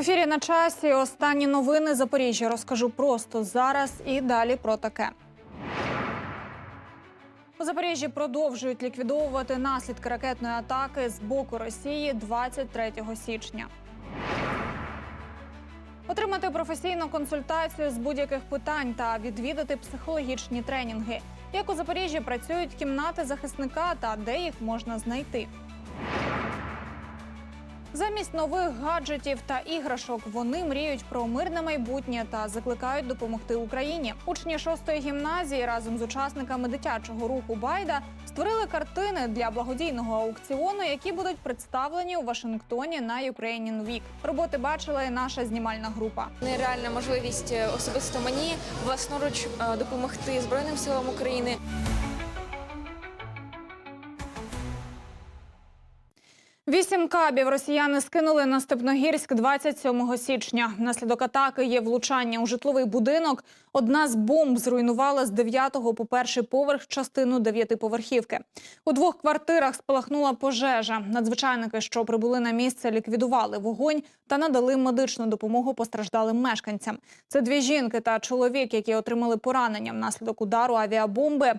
ефірі на часі останні новини Запоріжжя розкажу просто зараз і далі про таке. У Запоріжжі продовжують ліквідовувати наслідки ракетної атаки з боку Росії 23 січня. Отримати професійну консультацію з будь-яких питань та відвідати психологічні тренінги. Як у Запоріжжі працюють кімнати захисника та де їх можна знайти. Замість нових гаджетів та іграшок вони мріють про мирне майбутнє та закликають допомогти Україні. Учні шостої гімназії разом з учасниками дитячого руху Байда створили картини для благодійного аукціону, які будуть представлені у Вашингтоні на Ukrainian Week. Роботи бачила і наша знімальна група. нереальна можливість е, особисто мені власноруч е, допомогти Збройним силам України. Вісім кабів росіяни скинули на Степногірськ 27 січня. Внаслідок атаки є влучання у житловий будинок. Одна з бомб зруйнувала з 9 по перший поверх частину дев'ятиповерхівки. У двох квартирах спалахнула пожежа. Надзвичайники, що прибули на місце, ліквідували вогонь та надали медичну допомогу постраждалим мешканцям. Це дві жінки та чоловік, які отримали поранення внаслідок удару авіабомби.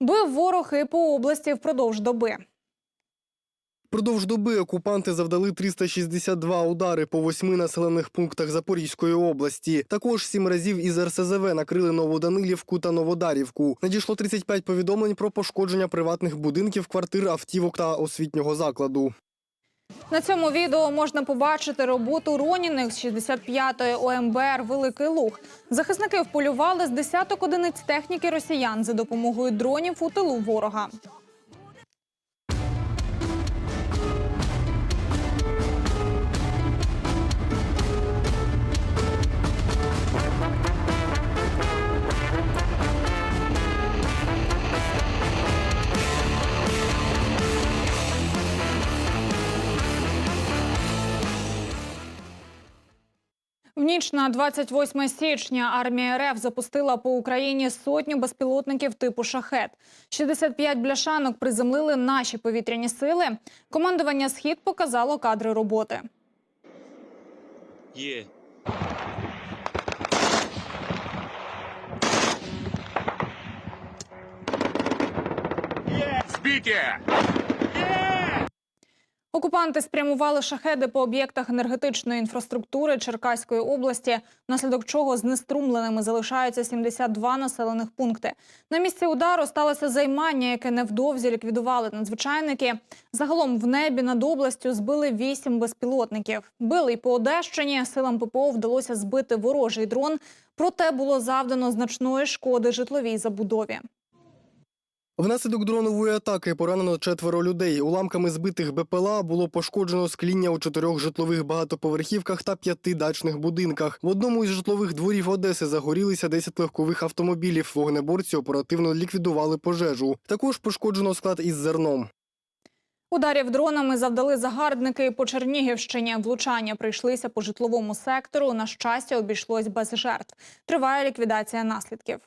Бив ворог і по області впродовж доби. Продовж доби окупанти завдали 362 удари по восьми населених пунктах Запорізької області. Також сім разів із РСЗВ накрили Новоданилівку та Новодарівку. Надійшло 35 повідомлень про пошкодження приватних будинків, квартир, автівок та освітнього закладу. На цьому відео можна побачити роботу Роніних з 65-ї ОМБР Великий Луг. Захисники вполювали з десяток одиниць техніки росіян за допомогою дронів у тилу ворога. В ніч на 28 січня армія РФ запустила по Україні сотню безпілотників типу шахет. 65 бляшанок приземлили наші повітряні сили. Командування схід показало кадри роботи. Є. Збиті! Окупанти спрямували шахеди по об'єктах енергетичної інфраструктури Черкаської області, внаслідок чого знеструмленими залишаються 72 населених пункти. На місці удару сталося займання, яке невдовзі ліквідували надзвичайники. Загалом в небі над областю збили 8 безпілотників. Били й по Одещині. Силам ППО вдалося збити ворожий дрон, проте було завдано значної шкоди житловій забудові. Внаслідок дронової атаки поранено четверо людей. Уламками збитих БПЛА було пошкоджено скління у чотирьох житлових багатоповерхівках та п'яти дачних будинках. В одному із житлових дворів Одеси загорілися 10 легкових автомобілів. Вогнеборці оперативно ліквідували пожежу. Також пошкоджено склад із зерном. Ударів дронами завдали загарбники по Чернігівщині. Влучання прийшлися по житловому сектору. На щастя, обійшлось без жертв. Триває ліквідація наслідків.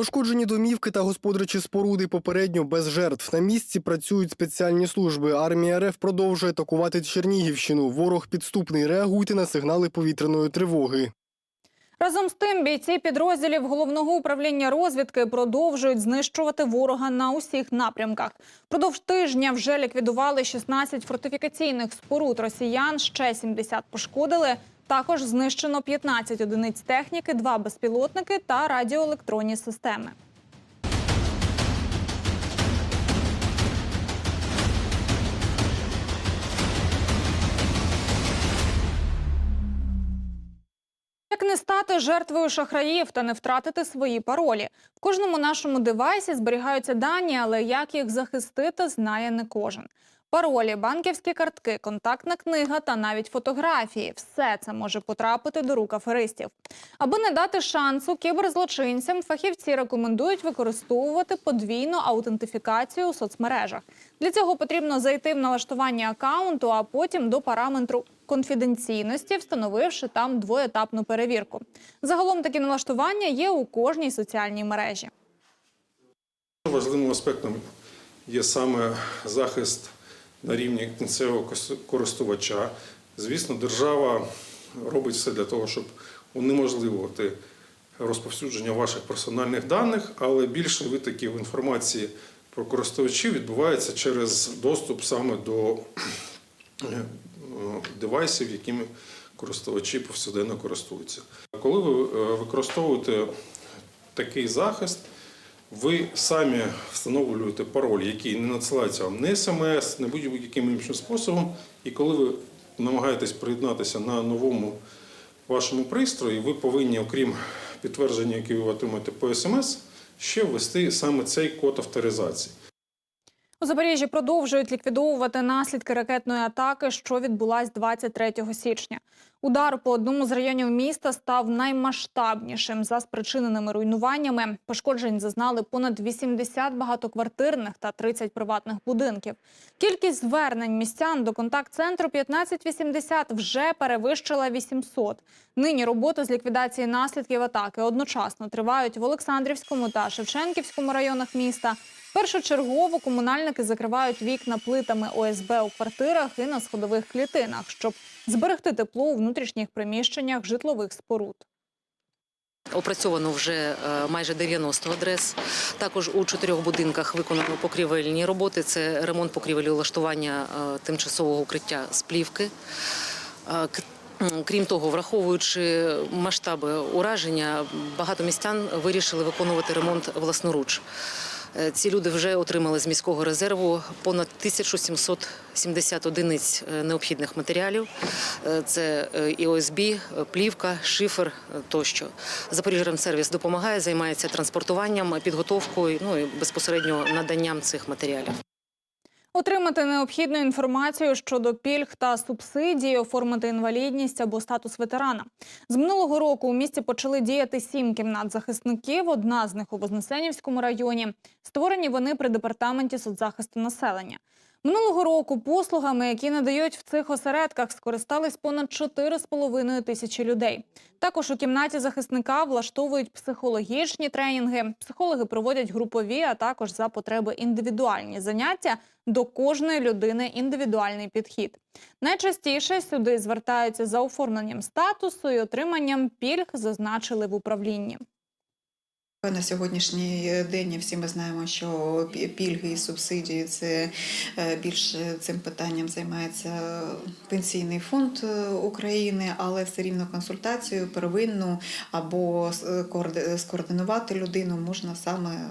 Пошкоджені домівки та господарчі споруди попередньо без жертв. На місці працюють спеціальні служби. Армія РФ продовжує атакувати Чернігівщину. Ворог підступний. Реагуйте на сигнали повітряної тривоги. Разом з тим, бійці підрозділів головного управління розвідки продовжують знищувати ворога на усіх напрямках. Продовж тижня вже ліквідували 16 фортифікаційних споруд росіян, ще 70 пошкодили. Також знищено 15 одиниць техніки, 2 безпілотники та радіоелектронні системи. Як не стати жертвою шахраїв та не втратити свої паролі? В кожному нашому девайсі зберігаються дані, але як їх захистити, знає не кожен. Паролі, банківські картки, контактна книга та навіть фотографії все це може потрапити до рук аферистів. Аби не дати шансу кіберзлочинцям, фахівці рекомендують використовувати подвійну аутентифікацію у соцмережах. Для цього потрібно зайти в налаштування акаунту, а потім до параметру конфіденційності, встановивши там двоетапну перевірку. Загалом такі налаштування є у кожній соціальній мережі. Важливим аспектом є саме захист на рівні кінцевого користувача, Звісно, держава робить все для того, щоб унеможливувати розповсюдження ваших персональних даних, але більше витоків інформації про користувачів відбувається через доступ саме до е, девайсів, якими користувачі повсякденно користуються. Коли ви е, використовуєте такий захист, ви самі встановлюєте пароль, який не надсилається вам не смс, не будь-яким іншим способом. І коли ви намагаєтесь приєднатися на новому вашому пристрої, ви повинні, окрім підтвердження, яке ви отримаєте по смс, ще ввести саме цей код авторизації. У Запоріжжі продовжують ліквідовувати наслідки ракетної атаки, що відбулась 23 січня. Удар по одному з районів міста став наймасштабнішим за спричиненими руйнуваннями. Пошкоджень зазнали понад 80 багатоквартирних та 30 приватних будинків. Кількість звернень містян до контакт-центру 1580 вже перевищила 800. Нині роботи з ліквідації наслідків атаки одночасно тривають в Олександрівському та Шевченківському районах міста. Першочергово комунальники закривають вікна плитами ОСБ у квартирах і на сходових клітинах, щоб зберегти тепло у внутрішніх приміщеннях житлових споруд. Опрацьовано вже е, майже 90 адрес. Також у чотирьох будинках виконано покрівельні роботи. Це ремонт покрівель і е, тимчасового укриття з плівки. Е, Крім того, враховуючи масштаби ураження, багато містян вирішили виконувати ремонт власноруч. Е, Ці люди вже отримали з міського резерву понад 1770 одиниць е, необхідних матеріалів. Е, Це і ОСБ, плівка, шифер тощо. Запоріжремсервіс допомагає, займається транспортуванням, підготовкою, ну і безпосередньо наданням цих матеріалів. Отримати необхідну інформацію щодо пільг та субсидій, оформити інвалідність або статус ветерана. З минулого року у місті почали діяти сім кімнат захисників. Одна з них у Вознесенівському районі. Створені вони при департаменті соцзахисту населення. Минулого року послугами, які надають в цих осередках, скористались понад 4,5 тисячі людей. Також у кімнаті захисника влаштовують психологічні тренінги. Психологи проводять групові, а також за потреби індивідуальні заняття. До кожної людини індивідуальний підхід. Найчастіше сюди звертаються за оформленням статусу і отриманням пільг, зазначили в управлінні. На сьогоднішній день всі ми знаємо, що пі- пільги і субсидії це е, більше цим питанням займається пенсійний фонд е, України, але все рівно консультацію первинну або скоординувати людину можна саме.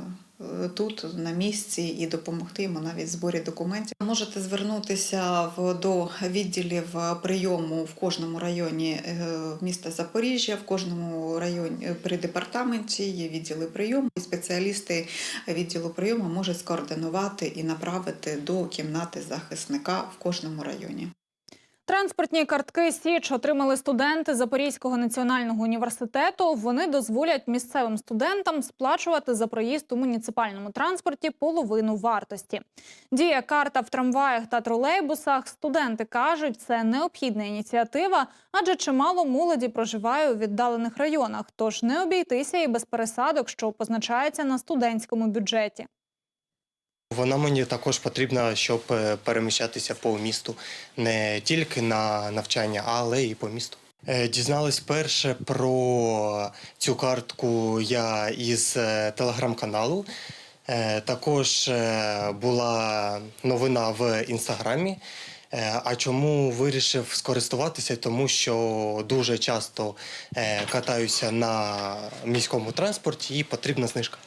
Тут на місці і допомогти йому навіть в зборі документів. Можете звернутися в до відділів прийому в кожному районі е, міста Запоріжжя, в кожному районі е, при департаменті є відділи прийому. І спеціалісти відділу прийому можуть скоординувати і направити до кімнати захисника в кожному районі. Транспортні картки Січ отримали студенти Запорізького національного університету. Вони дозволять місцевим студентам сплачувати за проїзд у муніципальному транспорті половину вартості. Діє карта в трамваях та тролейбусах. Студенти кажуть, це необхідна ініціатива, адже чимало молоді проживає у віддалених районах. Тож не обійтися і без пересадок, що позначається на студентському бюджеті. Вона мені також потрібна, щоб е, переміщатися по місту не тільки на навчання, але і по місту. Е, Дізнались перше про цю картку я із е, телеграм-каналу. Також була новина в інстаграмі. А чому вирішив скористуватися? Тому що дуже часто катаюся на міському транспорті і потрібна знижка.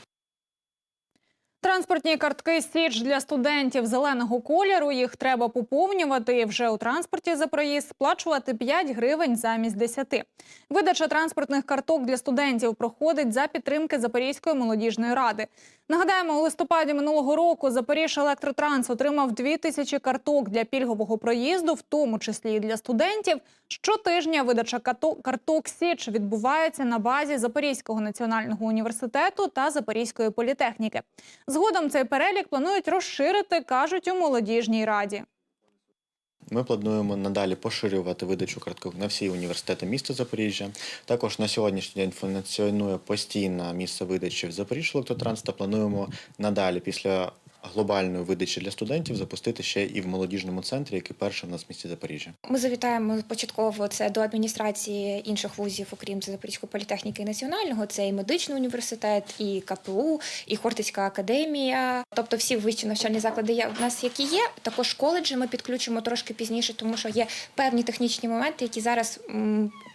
Транспортні картки Січ для студентів зеленого кольору. Їх треба поповнювати і вже у транспорті за проїзд сплачувати 5 гривень замість 10. Видача транспортних карток для студентів проходить за підтримки Запорізької молодіжної ради. Нагадаємо, у листопаді минулого року Запоріж Електротранс отримав 2 тисячі карток для пільгового проїзду, в тому числі і для студентів. Щотижня видача карток Січ відбувається на базі Запорізького національного університету та Запорізької політехніки. Згодом цей перелік планують розширити, кажуть у молодіжній раді. Ми плануємо надалі поширювати видачу карток на всі університети міста Запоріжжя. Також на сьогоднішній день функціонує постійне місце видачі в Запоріжжя електротранс та плануємо надалі після глобальної видачі для студентів запустити ще і в молодіжному центрі, який перший в нас в місті Запоріжжя. Ми завітаємо початково це до адміністрації інших вузів, окрім Запорізької політехніки і національного. Це і медичний університет, і КПУ, і Хортицька академія. Тобто всі вищі навчальні заклади є- в нас, які є. Також коледжі ми підключимо трошки пізніше, тому що є певні технічні моменти, які зараз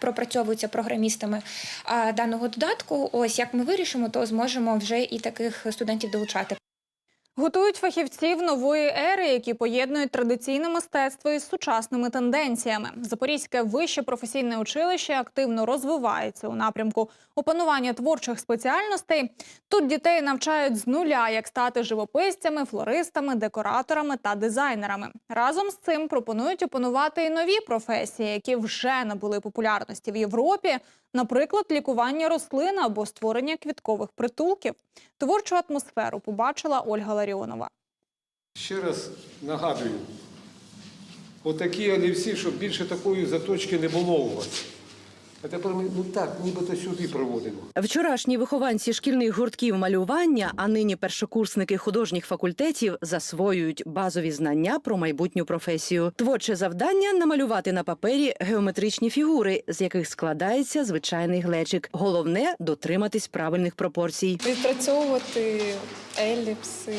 пропрацьовуються програмістами даного додатку. Ось як ми вирішимо, то зможемо вже і таких студентів долучати. Готують фахівців нової ери, які поєднують традиційне мистецтво із сучасними тенденціями. Запорізьке вище професійне училище активно розвивається у напрямку опанування творчих спеціальностей. Тут дітей навчають з нуля, як стати живописцями, флористами, декораторами та дизайнерами. Разом з цим пропонують опанувати і нові професії, які вже набули популярності в Європі. Наприклад, лікування рослин або створення квіткових притулків. Творчу атмосферу побачила Ольга Ларіонова. Ще раз нагадую, отакі олівці, щоб більше такої заточки не було у вас. А тепер ми ну так, нібито сюди проводимо. Вчорашні вихованці шкільних гуртків малювання, а нині першокурсники художніх факультетів засвоюють базові знання про майбутню професію. Творче завдання намалювати на папері геометричні фігури, з яких складається звичайний глечик. Головне дотриматись правильних пропорцій. Відпрацьовувати еліпси,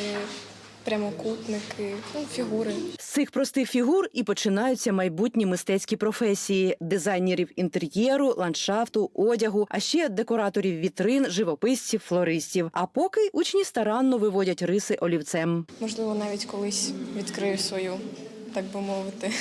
прямокутники, ну, фігури. З цих простих фігур і починаються майбутні мистецькі професії дизайнерів інтер'єру, ландшафту, одягу, а ще декораторів вітрин, живописців, флористів. А поки учні старанно виводять риси олівцем. Можливо, навіть колись відкрию свою, так би мовити,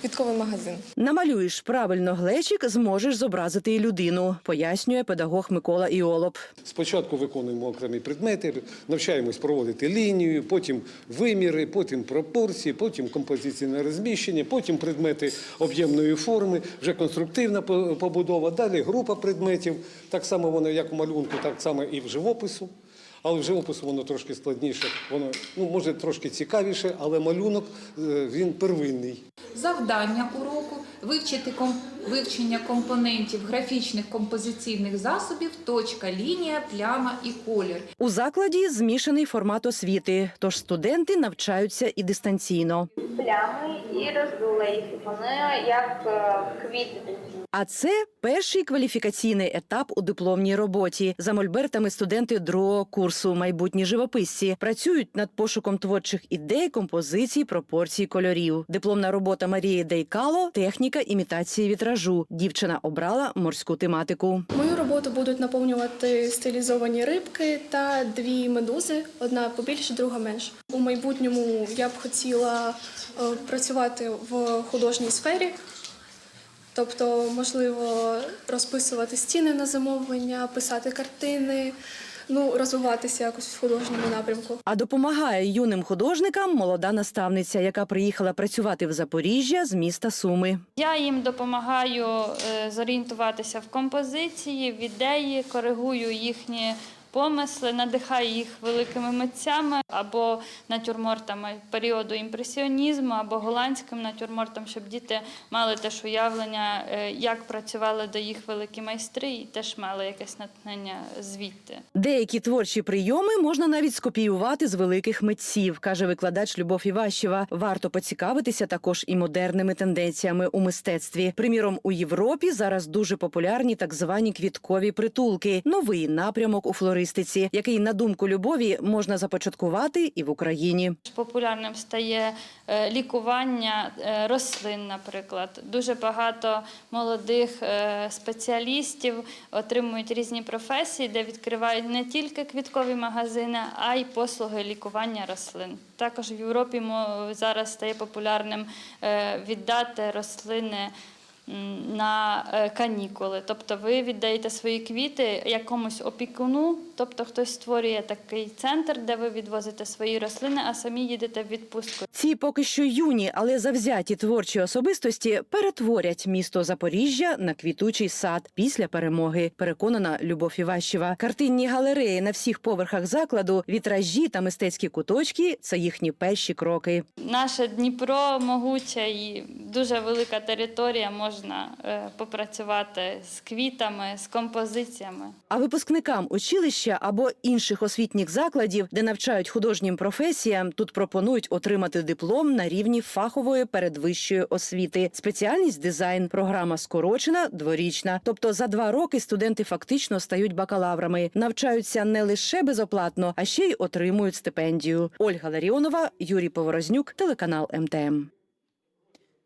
квітковий магазин. Намалюєш правильно глечик, зможеш зобразити і людину, пояснює педагог Микола Іолоп. Спочатку виконуємо окремі предмети, навчаємось проводити лінію, потім виміри, потім пропорції, потім композиційне розміщення, потім предмети об'ємної форми, вже конструктивна по- побудова, далі група предметів. Так само воно, як у малюнку, так само і в живопису. Але в живопису воно трошки складніше, воно ну, може трошки цікавіше, але малюнок е, він первинний. Завдання уроку вивчити ком... вивчення компонентів графічних композиційних засобів, точка, лінія, пляма і колір. У закладі змішаний формат освіти, тож студенти навчаються і дистанційно. плями і роздула їх. Вони як е, квіти. А це перший кваліфікаційний етап у дипломній роботі. За мольбертами студенти другого курсу майбутні живописці працюють над пошуком творчих ідей, композицій, пропорцій, кольорів. Дипломна робота Марії Дейкало техніка імітації вітражу. Дівчина обрала морську тематику. Мою роботу будуть наповнювати стилізовані рибки та дві медузи, одна побільше, друга менше. У майбутньому я б хотіла е, працювати в художній сфері, тобто, можливо, розписувати стіни на замовлення, писати картини, ну, розвиватися якось в художньому напрямку. А допомагає юним художникам молода наставниця, яка приїхала працювати в Запоріжжя з міста Суми. Я їм допомагаю е, зорієнтуватися в композиції, в ідеї, коригую їхні помисли, надихаю їх великими митцями або натюрмортами періоду імпресіонізму, або голландським натюрмортом, щоб діти мали теж уявлення, е, як працювали до їх великі майстри, і теж мали якесь натхнення звідти. Деякі творчі прийоми можна навіть скопіювати з великих митців, каже викладач Любов Іващева. Варто поцікавитися також і модерними тенденціями у мистецтві. Приміром, у Європі зараз дуже популярні так звані квіткові притулки, новий напрямок у флористиці, який, на думку Любові, можна започаткувати і в Україні. Популярним стає е, лікування е, рослин, наприклад. Дуже багато молодих е, спеціалістів отримують різні професії, де відкривають не тільки квіткові магазини, а й послуги лікування рослин. Також в Європі зараз стає популярним віддати рослини. На канікули, тобто ви віддаєте свої квіти якомусь опікуну, тобто хтось створює такий центр, де ви відвозите свої рослини, а самі їдете в відпустку. Ці поки що юні, але завзяті творчі особистості перетворять місто Запоріжжя на квітучий сад після перемоги. Переконана Любов Іващева. Картинні галереї на всіх поверхах закладу, вітражі та мистецькі куточки це їхні перші кроки. Наше Дніпро могуче і дуже велика територія можна е, попрацювати з квітами, з композиціями. А випускникам училища або інших освітніх закладів, де навчають художнім професіям, тут пропонують отримати диплом на рівні фахової передвищої освіти. Спеціальність дизайн, програма скорочена, дворічна. Тобто за два роки студенти фактично стають бакалаврами, навчаються не лише безоплатно, а ще й отримують стипендію. Ольга Ларіонова, Юрій Поворознюк, телеканал МТМ.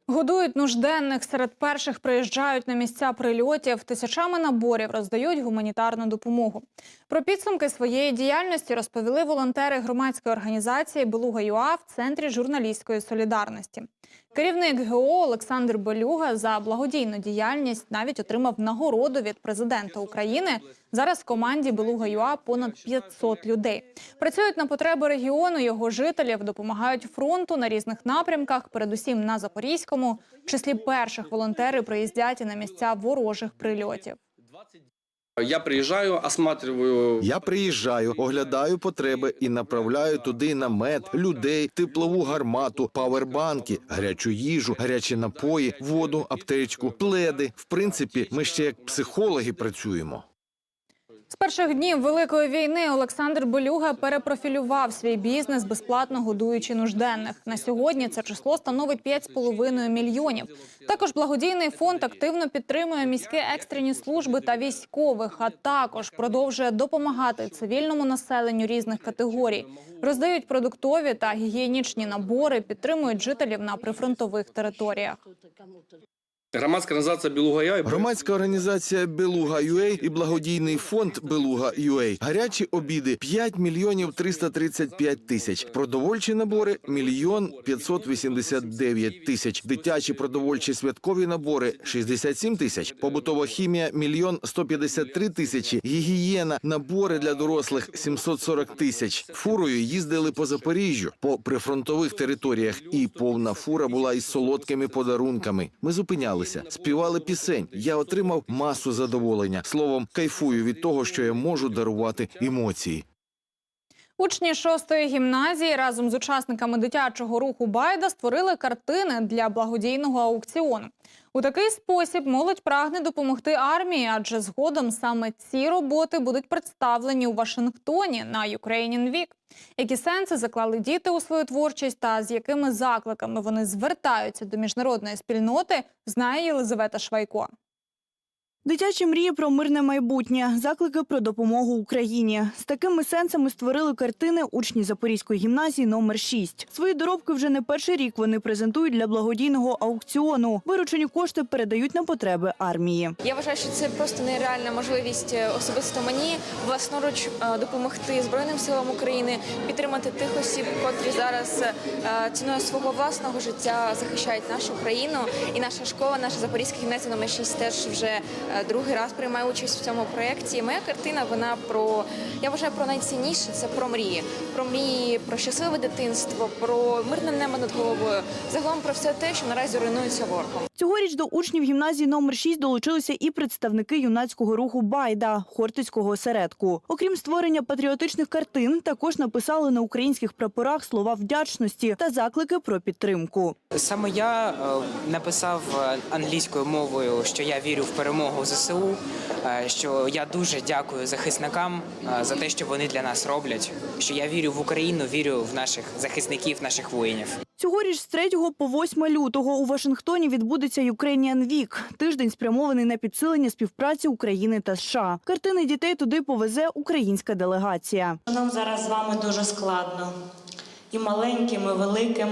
Годують нужденних серед перших приїжджають на місця прильотів, тисячами наборів роздають гуманітарну допомогу. Про підсумки своєї діяльності розповіли волонтери громадської організації Белуга ЮА в центрі журналістської солідарності. Керівник ГО Олександр Белюга за благодійну діяльність навіть отримав нагороду від президента України. Зараз в команді Белуга ЮА понад 500 людей. Працюють на потреби регіону його жителів, допомагають фронту на різних напрямках, передусім на Запорізькому. В числі перших волонтери приїздять і на місця ворожих прильотів. Я приїжджаю, осматриваю Я приїжджаю, оглядаю потреби і направляю туди намет, людей, теплову гармату, павербанки, гарячу їжу, гарячі напої, воду, аптечку, пледи. В принципі, ми ще як психологи працюємо. З перших днів великої війни Олександр Белюга перепрофілював свій бізнес, безплатно годуючи нужденних. На сьогодні це число становить 5,5 мільйонів. Також благодійний фонд активно підтримує міські екстрені служби та військових, а також продовжує допомагати цивільному населенню різних категорій. Роздають продуктові та гігієнічні набори, підтримують жителів на прифронтових територіях. Громадська організація Білуга Я. Громадська організація Белуга UA і благодійний фонд Белуга UA. Гарячі обіди 5 мільйонів 335 тисяч. Продовольчі набори мільйон 589 тисяч. Дитячі продовольчі святкові набори 67 тисяч. Побутова хімія мільйон 153 тисячі. Гігієна набори для дорослих 740 тисяч. Фурою їздили по Запоріжжю, по прифронтових територіях, і повна фура була із солодкими подарунками. Ми зупинялися, співали пісень. Я отримав масу задоволення. Словом, кайфую від того, що я можу дарувати емоції. Учні шостої гімназії разом з учасниками дитячого руху Байда створили картини для благодійного аукціону. У такий спосіб молодь прагне допомогти армії, адже згодом саме ці роботи будуть представлені у Вашингтоні на Ukrainian Week. Які сенси заклали діти у свою творчість та з якими закликами вони звертаються до міжнародної спільноти, знає Єлизавета Швайко. Дитячі мрії про мирне майбутнє, заклики про допомогу Україні. З такими сенсами створили картини учні Запорізької гімназії номер 6 Свої доробки вже не перший рік вони презентують для благодійного аукціону. Виручені кошти передають на потреби армії. Я вважаю, що це просто нереальна можливість е, особисто мені власноруч е, допомогти Збройним силам України, підтримати тих осіб, котрі зараз е, ціною свого власного життя захищають нашу країну. І наша школа, наша Запорізька гімназія номер 6 теж вже другий раз приймає участь в цьому проєкті. Моя картина вона про я вважаю про найцінніше це про мрії, про мрії, про щасливе дитинство, про мирне небо над головою. Загалом про все те, що наразі руйнується ворогом. Цьогоріч до учнів гімназії номер 6 долучилися і представники юнацького руху Байда Хортицького осередку. Окрім створення патріотичних картин, також написали на українських прапорах слова вдячності та заклики про підтримку. Саме я е, написав е, англійською мовою, що я вірю в перемогу ЗСУ, е, що я дуже дякую захисникам е, за те, що вони для нас роблять. Що я вірю в Україну, вірю в наших захисників, наших воїнів. Цьогоріч з 3 по 8 лютого у Вашингтоні відбудеться Ukrainian Week – тиждень спрямований на підсилення співпраці України та США. Картини дітей туди повезе українська делегація. Нам зараз з вами дуже складно. І маленьким, і великим.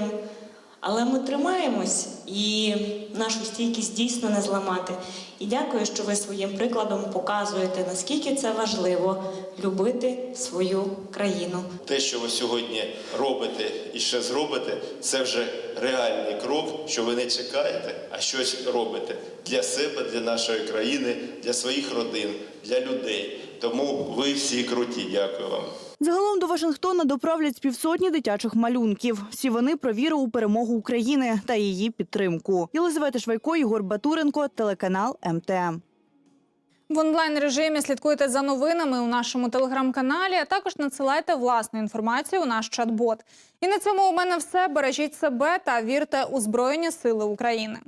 Але ми тримаємось і нашу стійкість дійсно не зламати. І дякую, що ви своїм прикладом показуєте, наскільки це важливо любити свою країну. Те, що ви сьогодні робите і ще зробите, це вже реальний крок, що ви не чекаєте, а щось робите для себе, для нашої країни, для своїх родин, для людей. Тому ви всі круті. Дякую вам. Загалом до Вашингтона доправлять півсотні дитячих малюнків. Всі вони про віру у перемогу України та її підтримку. Єлизавета Швайко, Ігор Батуренко, телеканал МТМ. В онлайн режимі слідкуйте за новинами у нашому телеграм-каналі, а також надсилайте власну інформацію у наш чат-бот. І на цьому у мене все. Бережіть себе та вірте у Збройні Сили України.